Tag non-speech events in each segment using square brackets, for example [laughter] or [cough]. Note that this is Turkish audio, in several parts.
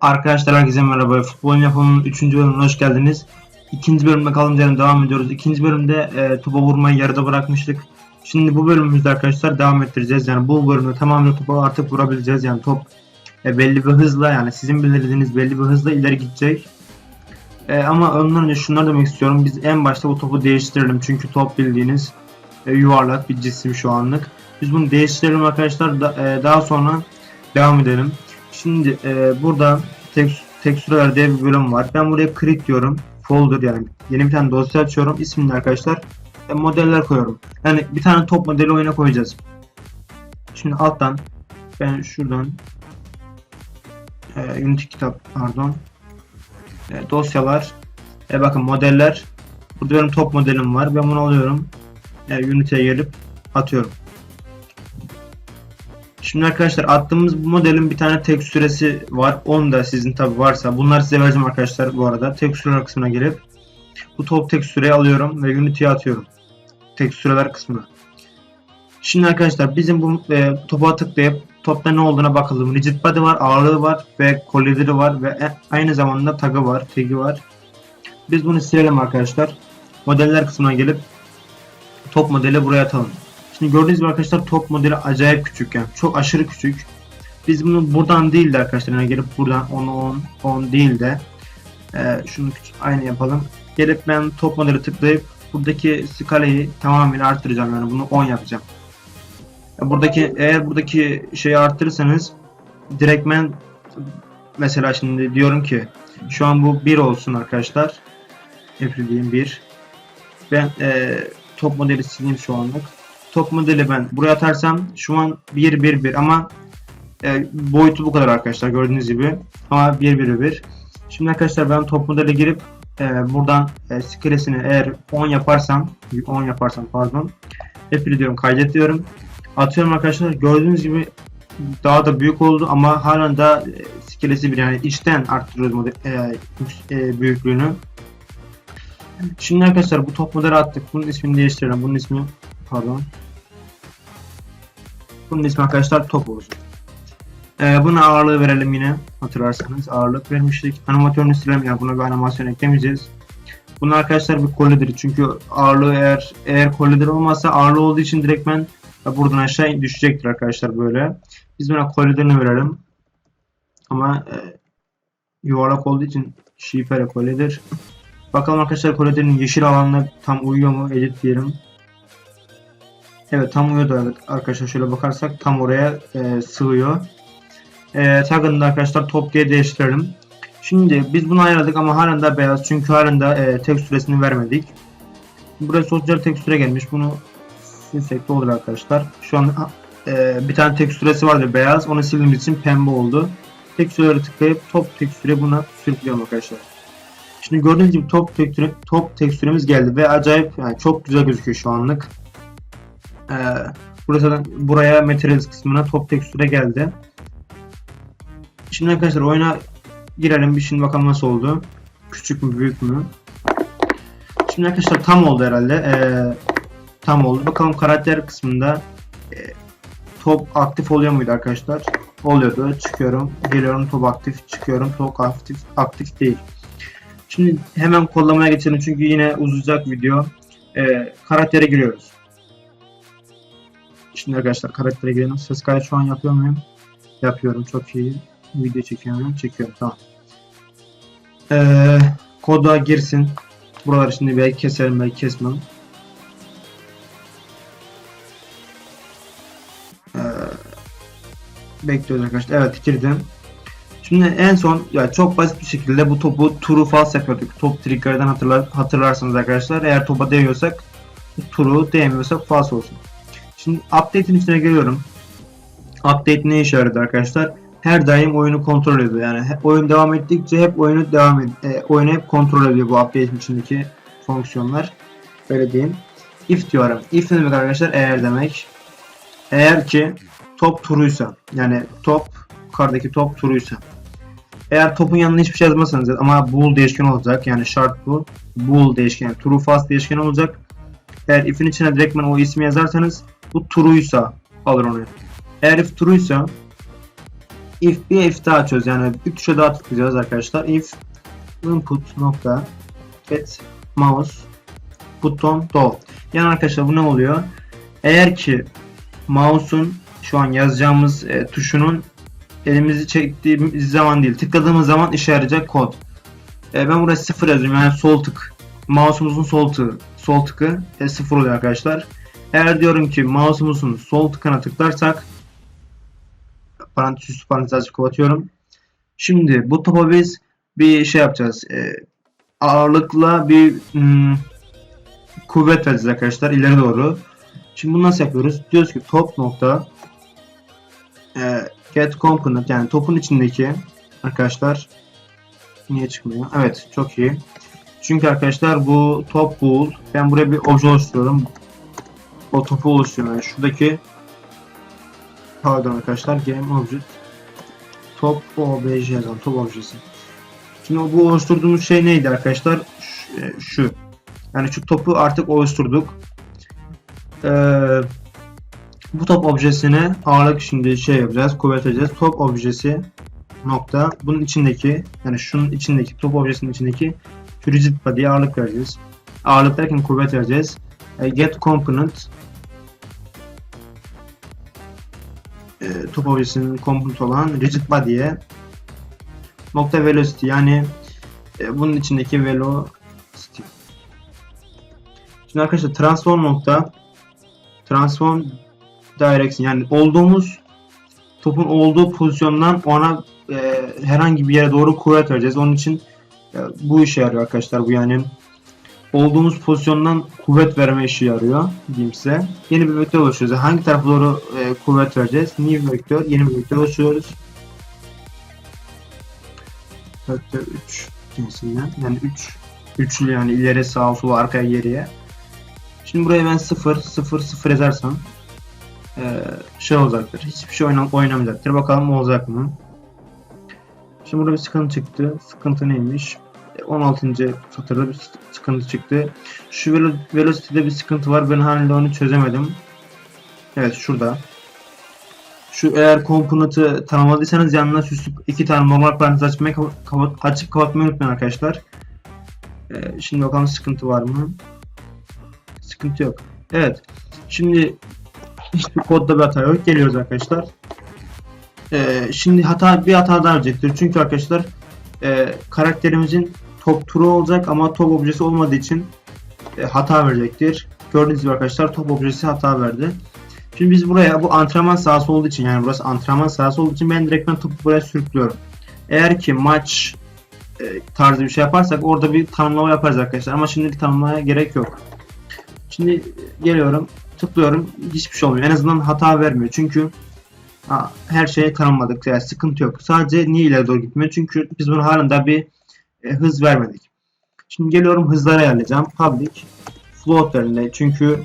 Arkadaşlar herkese merhaba. Futbol yapımının 3. bölümüne hoş geldiniz. İkinci bölümde kaldığımız yerden devam ediyoruz. İkinci bölümde e, topa vurmayı yarıda bırakmıştık. Şimdi bu bölümümüzde arkadaşlar devam ettireceğiz. Yani bu bölümde tamamen topa artık vurabileceğiz. Yani top e, belli bir hızla yani sizin belirlediğiniz belli bir hızla ileri gidecek. E, ama ondan önce şunları demek istiyorum. Biz en başta bu topu değiştirelim. Çünkü top bildiğiniz e, yuvarlak bir cisim şu anlık. Biz bunu değiştirelim arkadaşlar. Da, e, daha sonra devam edelim. Şimdi e, burada tek, tekstürler diye bir bölüm var. Ben buraya create diyorum. Folder yani yeni bir tane dosya açıyorum. İsmini arkadaşlar e, modeller koyuyorum. Yani bir tane top modeli oyuna koyacağız. Şimdi alttan ben şuradan e, Unity kitap pardon e, dosyalar e, bakın modeller burada benim top modelim var. Ben bunu alıyorum. E, Unity'ye gelip atıyorum. Şimdi arkadaşlar attığımız bu modelin bir tane tekstüresi var. Onu da sizin tabi varsa. Bunları size vereceğim arkadaşlar bu arada. Tekstürler kısmına gelip bu top tekstüreyi alıyorum ve Unity'ye atıyorum. Tekstüreler kısmına. Şimdi arkadaşlar bizim bu e, topa tıklayıp topta ne olduğuna bakalım. Rigid body var, ağırlığı var ve kolideri var ve e- aynı zamanda tagı var, tagi var. Biz bunu silelim arkadaşlar. Modeller kısmına gelip top modeli buraya atalım. Şimdi gördüğünüz gibi arkadaşlar top modeli acayip küçük yani çok aşırı küçük. Biz bunu buradan değil de arkadaşlar yani gelip buradan 10 10 10 değil de e, şunu aynı yapalım. Gelip ben top modeli tıklayıp buradaki skalayı tamamen arttıracağım yani bunu 10 yapacağım. Ya Buradaki eğer buradaki şeyi arttırırsanız direktmen mesela şimdi diyorum ki şu an bu 1 olsun arkadaşlar. April diyeyim 1. Ben e, top modeli sileyim şu anlık top modeli ben buraya atarsam şu an 1 1 1 ama e, boyutu bu kadar arkadaşlar gördüğünüz gibi ama 1 1 1 şimdi arkadaşlar ben top modele girip e, buradan e, skalesini eğer 10 yaparsam 10 yaparsam pardon hep diyorum kaydet diyorum atıyorum arkadaşlar gördüğünüz gibi daha da büyük oldu ama halen daha e, skalesi bir yani içten arttırıyoruz e, e, büyüklüğünü Şimdi arkadaşlar bu top modeli attık. Bunun ismini değiştirelim. Bunun ismi pardon. Bunun ismi arkadaşlar top olsun. Ee, buna ağırlığı verelim yine. Hatırlarsanız ağırlık vermiştik. Animatörünü silelim yani buna bir animasyon eklemeyeceğiz. Bunu arkadaşlar bir kolidir çünkü ağırlığı eğer eğer kolidir olmazsa ağırlığı olduğu için direktmen buradan aşağı düşecektir arkadaşlar böyle. Biz buna kolidirini verelim. Ama e, yuvarlak olduğu için şifre kolidir. Bakalım arkadaşlar kolidirinin yeşil alanına tam uyuyor mu? Edit diyelim. Evet tam uyuyor da arkadaşlar şöyle bakarsak tam oraya e, sığıyor. E, tagını da arkadaşlar top diye değiştirelim. Şimdi biz bunu ayarladık ama halen de beyaz çünkü halen de e, tekstüresini vermedik. Buraya sosyal tekstüre gelmiş. Bunu silsek de olur arkadaşlar. Şu an e, bir tane tekstüresi vardı beyaz. Onu sildiğimiz için pembe oldu. Tekstürleri tıklayıp top tekstüre buna sürüklüyorum arkadaşlar. Şimdi gördüğünüz gibi top tekstüre, top tekstüremiz geldi ve acayip yani çok güzel gözüküyor şu anlık. Ee, burası buraya materials kısmına top tekstüre geldi. Şimdi arkadaşlar oyuna girelim bir şimdi bakalım nasıl oldu. Küçük mü büyük mü? Şimdi arkadaşlar tam oldu herhalde. Ee, tam oldu. Bakalım karakter kısmında e, top aktif oluyor muydu arkadaşlar? Oluyordu. Çıkıyorum. Geliyorum top aktif. Çıkıyorum. Top aktif aktif değil. Şimdi hemen kodlamaya geçelim çünkü yine uzayacak video. Ee, karaktere giriyoruz. Şimdi arkadaşlar karaktere girelim. Ses kaydı şu an yapıyor muyum? Yapıyorum. Çok iyi. Video çekiyorum. Çekiyorum. Tamam. Ee, koda girsin. Buraları şimdi belki keserim belki kesmem. Ee, bekliyoruz arkadaşlar. Evet girdim. Şimdi en son yani çok basit bir şekilde bu topu true false yapıyorduk. Top trigger'dan hatırlar, hatırlarsınız arkadaşlar. Eğer topa değiyorsak true değmiyorsak false olsun. Şimdi update'in içine giriyorum. Update ne işe yaradı arkadaşlar? Her daim oyunu kontrol ediyor. Yani oyun devam ettikçe hep oyunu devam ed e, oyunu hep kontrol ediyor bu update'in içindeki fonksiyonlar. Böyle diyeyim. If diyorum. If ne demek arkadaşlar? Eğer demek. Eğer ki top true'ysa yani top yukarıdaki top true'ysa eğer topun yanına hiçbir şey yazmasanız ama bool değişken olacak yani şart bu. Bool değişken, true false değişken olacak. Eğer if'in içine direktmen o ismi yazarsanız bu true'ysa alır onu. Eğer if true'ysa if bir if daha açıyoruz. Yani bir tuşa daha tıklayacağız arkadaşlar. If input nokta get mouse buton do. Yani arkadaşlar bu ne oluyor? Eğer ki mouse'un şu an yazacağımız e, tuşunun elimizi çektiğimiz zaman değil, tıkladığımız zaman işe yarayacak kod. E, ben buraya sıfır yazıyorum yani sol tık. Mouse'umuzun sol tığı, sol tıkı e, sıfır oluyor arkadaşlar. Eğer diyorum ki mouse'umuzun sol tıkına tıklarsak parantez üstü parantez açıp kapatıyorum. Şimdi bu topa biz bir şey yapacağız. E, ağırlıkla bir hmm, kuvvet vereceğiz arkadaşlar ileri doğru. Şimdi bunu nasıl yapıyoruz? Diyoruz ki top nokta e, get component yani topun içindeki arkadaşlar niye çıkmıyor? Evet çok iyi. Çünkü arkadaşlar bu top bool ben buraya bir obje oluşturuyorum. O topu oluşturuyorum. Yani şuradaki pardon arkadaşlar game object top obj yazalım top objesi. Şimdi bu oluşturduğumuz şey neydi arkadaşlar? E, şu. Yani şu topu artık oluşturduk. Ee, bu top objesine ağırlık şimdi şey yapacağız, kuvvet edeceğiz. Top objesi nokta bunun içindeki yani şunun içindeki top objesinin içindeki şu rigid body'ye ağırlık vereceğiz. Ağırlık derken kuvvet vereceğiz. E, get component e, top objesinin component olan rigid body'ye nokta velocity yani e, bunun içindeki velocity. Şimdi arkadaşlar transform nokta transform direction yani olduğumuz topun olduğu pozisyondan ona e, herhangi bir yere doğru kuvvet vereceğiz. Onun için e, bu işe yarıyor arkadaşlar bu yani olduğumuz pozisyondan kuvvet verme işi yarıyor diyeyim. Yeni bir vektör oluşturuyoruz. Hangi tarafa doğru e, kuvvet vereceğiz? New vektör, yeni bir vektör oluşturuyoruz. Vektör 3 cinsinden yani 3 üçlü yani ileri sağa sola arkaya geriye. Şimdi buraya ben 0 0 0 yazarsam e, şey olacaktır. Hiçbir şey oynam oynamayacaktır. Bakalım olacak mı? Şimdi burada bir sıkıntı çıktı. Sıkıntı neymiş? E, 16. satırda bir sıkıntı çıktı. Şu velo velocity'de bir sıkıntı var. Ben hala onu çözemedim. Evet şurada. Şu eğer komponentı tanımladıysanız yanına süslü iki tane normal parantez açmayı açıp kapatmayı unutmayın arkadaşlar. Ee, şimdi bakalım sıkıntı var mı? Sıkıntı yok. Evet. Şimdi [laughs] hiçbir kodda bir hata yok. Geliyoruz arkadaşlar. Ee, şimdi hata bir hata daha verecektir. Çünkü arkadaşlar e, karakterimizin top turu olacak ama top objesi olmadığı için e, hata verecektir. Gördüğünüz gibi arkadaşlar top objesi hata verdi. Şimdi biz buraya bu antrenman sahası olduğu için yani burası antrenman sahası olduğu için ben direkt ben topu buraya sürüklüyorum. Eğer ki maç e, tarzı bir şey yaparsak orada bir tanımlama yaparız arkadaşlar ama şimdilik tanımlamaya gerek yok. Şimdi geliyorum tıklıyorum hiçbir şey olmuyor. En azından hata vermiyor. Çünkü ha, her şeyi tanımladık. Yani sıkıntı yok. Sadece niye ileri doğru gitmiyor? Çünkü biz bunun halinde bir e, hız vermedik. Şimdi geliyorum hızlara ayarlayacağım. Public float verimli. Çünkü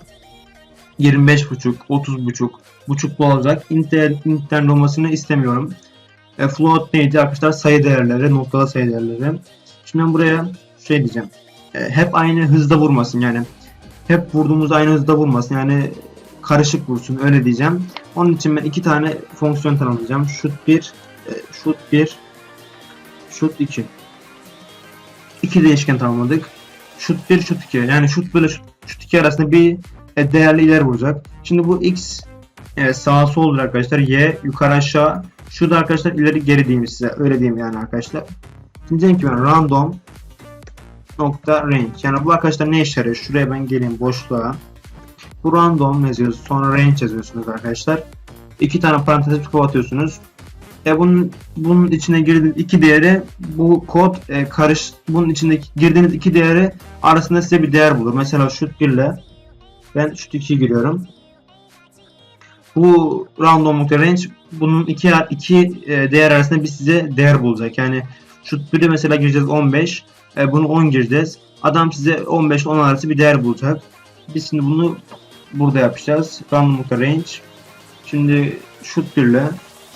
25.5, 30.5 buçuklu olacak. Inter, intern olmasını istemiyorum. E, float neydi arkadaşlar? Sayı değerleri, noktalı sayı değerleri. Şimdi ben buraya şey diyeceğim. E, hep aynı hızda vurmasın yani. Hep vurduğumuz aynı hızda vurmasın. Yani karışık vursun öyle diyeceğim. Onun için ben iki tane fonksiyon tanımlayacağım. Shoot 1, e, shoot 1, shoot 2. İki değişken tanımladık. Shoot 1, shoot 2. Yani shoot 1 ile shoot 2 arasında bir e, değerli ileri vuracak. Şimdi bu x e, sağa soldur arkadaşlar. Y yukarı aşağı. Şurada arkadaşlar ileri geri diyeyim size. Öyle diyeyim yani arkadaşlar. Şimdi diyeyim ki ben random nokta range. Yani bu arkadaşlar ne işe yarıyor? Şuraya ben geleyim boşluğa. Bu random yazıyoruz. Sonra range yazıyorsunuz arkadaşlar. İki tane parantez kapatıyorsunuz. E bunun bunun içine girdiğiniz iki değeri bu kod e, karış bunun içindeki girdiğiniz iki değeri arasında size bir değer bulur. Mesela shoot 1 ile ben shoot 2'yi giriyorum. Bu random range bunun iki iki e, değer arasında bir size değer bulacak. Yani shoot 1'e mesela gireceğiz 15. E, bunu 10 gireceğiz. Adam size 15 10 arası bir değer bulacak. Biz şimdi bunu burada yapacağız. Random range. Şimdi shoot 1 ile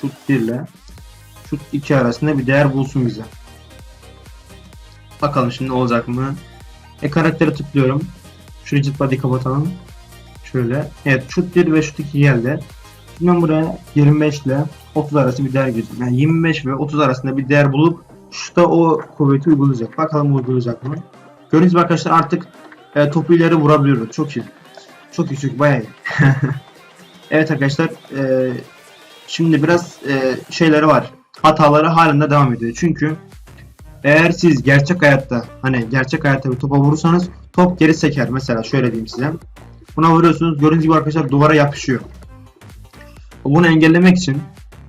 shoot 1 ile shoot 2 arasında bir değer bulsun bize. Bakalım şimdi olacak mı? E karaktere tıklıyorum. Şu rigid body kapatalım. Şöyle. Evet shoot 1 ve shoot 2 geldi. Şimdi ben buraya 25 ile 30 arası bir değer gireceğim. Yani 25 ve 30 arasında bir değer bulup şuta o kuvveti uygulayacak. Bakalım uygulayacak mı? Gördüğünüz gibi arkadaşlar artık e, topu ileri vurabiliyoruz. Çok iyi. Çok iyi çünkü bayağı iyi. [laughs] evet arkadaşlar e, şimdi biraz e, şeyleri var. Hataları halinde devam ediyor. Çünkü eğer siz gerçek hayatta hani gerçek hayatta bir topa vurursanız top geri seker. Mesela şöyle diyeyim size. Buna vuruyorsunuz. Gördüğünüz gibi arkadaşlar duvara yapışıyor. Bunu engellemek için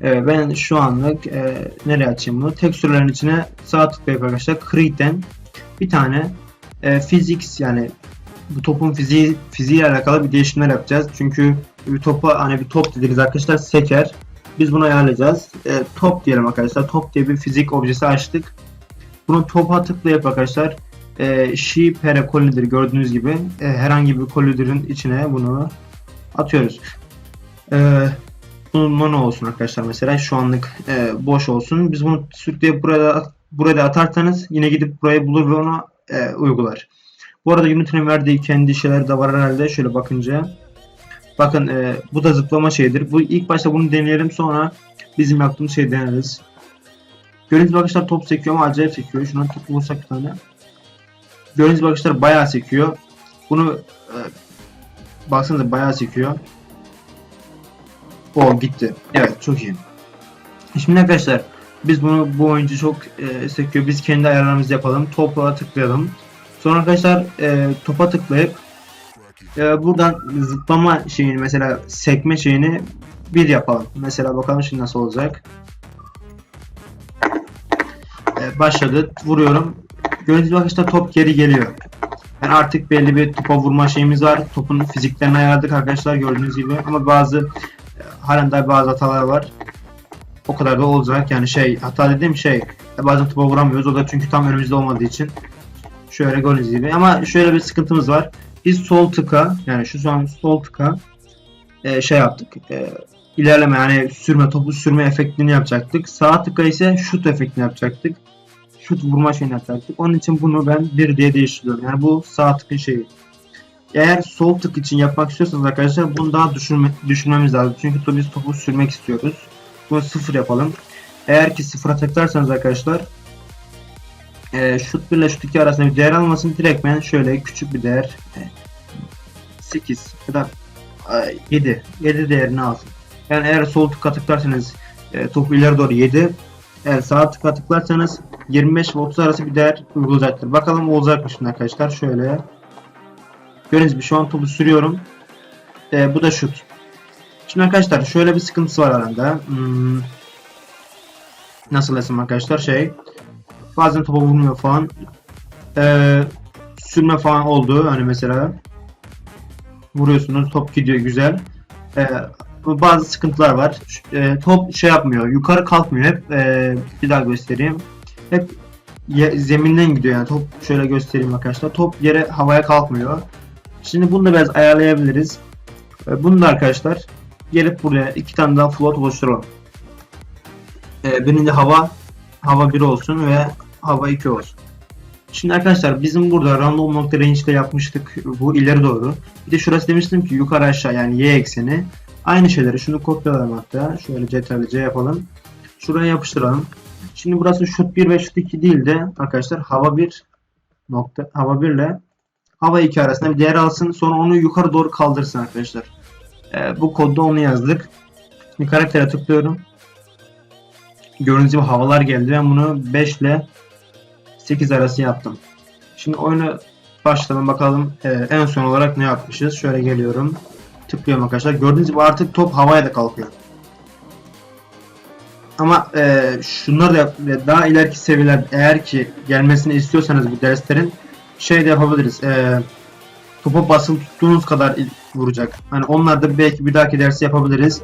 e, ben şu anlık e, nereye açayım bunu? Tekstürlerin içine sağ tıklayıp arkadaşlar Create'den bir tane e, physics yani bu topun fiziği fiziği alakalı bir değişimler yapacağız. Çünkü bir topa hani bir top dediğiniz arkadaşlar seker. Biz bunu ayarlayacağız. E, top diyelim arkadaşlar. Top diye bir fizik objesi açtık. Bunu topa tıklayıp arkadaşlar e, she pere collider gördüğünüz gibi e, herhangi bir collider'ın içine bunu atıyoruz. E, bu mono olsun arkadaşlar mesela şu anlık e, boş olsun. Biz bunu sürükleyip burada burada atarsanız yine gidip burayı bulur ve onu e, uygular. Bu arada Unity'nin verdiği kendi şeyler de var herhalde şöyle bakınca. Bakın e, bu da zıplama şeyidir. Bu ilk başta bunu deneyelim sonra bizim yaptığımız şey deneriz. Gördüğünüz gibi arkadaşlar top sekiyor ama acayip sekiyor. Şuna tık vursak bir tane. Gördüğünüz gibi arkadaşlar bayağı sekiyor. Bunu e, baksanıza bayağı sekiyor. O gitti. Evet çok iyi. Şimdi arkadaşlar biz bunu bu oyuncu çok e, sekiyor. Biz kendi ayarlarımızı yapalım. Topa tıklayalım. Sonra arkadaşlar e, topa tıklayıp e, buradan zıplama şeyini mesela sekme şeyini bir yapalım. Mesela bakalım şimdi nasıl olacak. E, başladı. Vuruyorum. Gördüğünüz arkadaşlar top geri geliyor. Yani artık belli bir topa vurma şeyimiz var. Topun fiziklerini ayarladık arkadaşlar gördüğünüz gibi. Ama bazı e, halen daha bazı hatalar var. O kadar da olacak. Yani şey hata dediğim şey e, bazen topa vuramıyoruz. O da çünkü tam önümüzde olmadığı için. Şöyle gördüğünüz gibi. Ama şöyle bir sıkıntımız var. Biz sol tıka yani şu an sol tıka e, şey yaptık. E, ilerleme yani sürme topu sürme efektini yapacaktık. Sağ tıka ise şut efektini yapacaktık. Şut vurma şeyini yapacaktık. Onun için bunu ben bir diye değiştiriyorum. Yani bu sağ tıkın şeyi. Eğer sol tık için yapmak istiyorsanız arkadaşlar bunu daha düşünme, düşünmemiz lazım. Çünkü biz topu sürmek istiyoruz. Bunu sıfır yapalım. Eğer ki sıfıra tıklarsanız arkadaşlar e, şut 1 ile şut 2 arasında bir değer almasın. Direkt ben şöyle küçük bir değer e, 8 ya da e, 7 7 değerini alsın. Yani eğer sol tıka tıklarsanız e, topu ileri doğru 7 eğer sağ tıka tıklarsanız 25 ve 30 arası bir değer uygulayacaktır. Bakalım olacak mı şimdi arkadaşlar. Şöyle Gördüğünüz gibi şu an topu sürüyorum. E, bu da şut. Şimdi arkadaşlar şöyle bir sıkıntısı var aranda. Hmm, nasıl desem arkadaşlar şey bazen topa vurmuyor falan. Ee, sürme falan oldu hani mesela vuruyorsunuz top gidiyor güzel. Ee, bazı sıkıntılar var. Ee, top şey yapmıyor yukarı kalkmıyor hep ee, bir daha göstereyim. Hep ye, zeminden gidiyor yani top şöyle göstereyim arkadaşlar. Top yere havaya kalkmıyor. Şimdi bunu da biraz ayarlayabiliriz. Ee, bunu da arkadaşlar gelip buraya iki tane daha float oluşturalım. Ee, birinde hava hava 1 olsun ve hava 2 olsun. Şimdi arkadaşlar bizim burada random nokta range'de yapmıştık bu ileri doğru. Bir de şurası demiştim ki yukarı aşağı yani y ekseni. Aynı şeyleri şunu kopyalayalım hatta. Şöyle ctrl C yapalım. Şuraya yapıştıralım. Şimdi burası shoot 1 ve shoot 2 değil de arkadaşlar hava 1 nokta hava 1 ile hava 2 arasında bir değer alsın. Sonra onu yukarı doğru kaldırsın arkadaşlar. Ee, bu kodda onu yazdık. Şimdi karaktere tıklıyorum. Gördüğünüz gibi havalar geldi. Ben bunu 5 ile 8 arası yaptım. Şimdi oyunu başlayalım bakalım ee, en son olarak ne yapmışız. Şöyle geliyorum. Tıklıyorum arkadaşlar. Gördüğünüz gibi artık top havaya da kalkıyor. Ama e, şunlar da daha ileriki seviyeler eğer ki gelmesini istiyorsanız bu derslerin şey de yapabiliriz. E, topa basın tuttuğunuz kadar vuracak. Hani onlar da belki bir dahaki dersi yapabiliriz.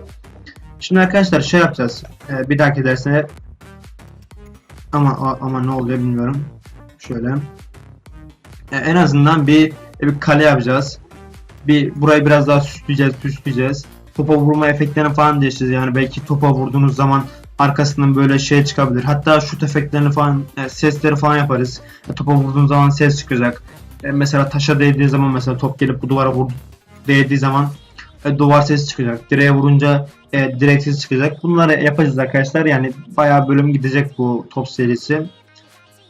Şimdi arkadaşlar şey yapacağız. E, bir dahaki derse ama ama ne oluyor bilmiyorum. Şöyle. E, en azından bir bir kale yapacağız. Bir burayı biraz daha süsleyeceğiz, püsleyeceğiz. Topa vurma efektlerini falan değiştireceğiz. Yani belki topa vurduğunuz zaman arkasından böyle şey çıkabilir. Hatta şut efektlerini falan, e, sesleri falan yaparız. E, topa vurduğun zaman ses çıkacak. E, mesela taşa değdiği zaman mesela top gelip bu duvara vurdu, değdiği zaman e, duvar sesi çıkacak. Direğe vurunca e, direk sesi çıkacak. Bunları yapacağız arkadaşlar. Yani bayağı bölüm gidecek bu top serisi.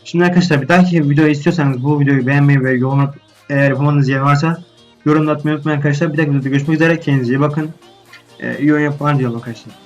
Şimdi arkadaşlar bir dahaki video istiyorsanız bu videoyu beğenmeyi ve yorum eğer yapamadığınız yer varsa yorum atmayı unutmayın arkadaşlar. Bir dahaki videoda görüşmek üzere. Kendinize iyi bakın. E, iyi oyun yapmalar diliyorum arkadaşlar.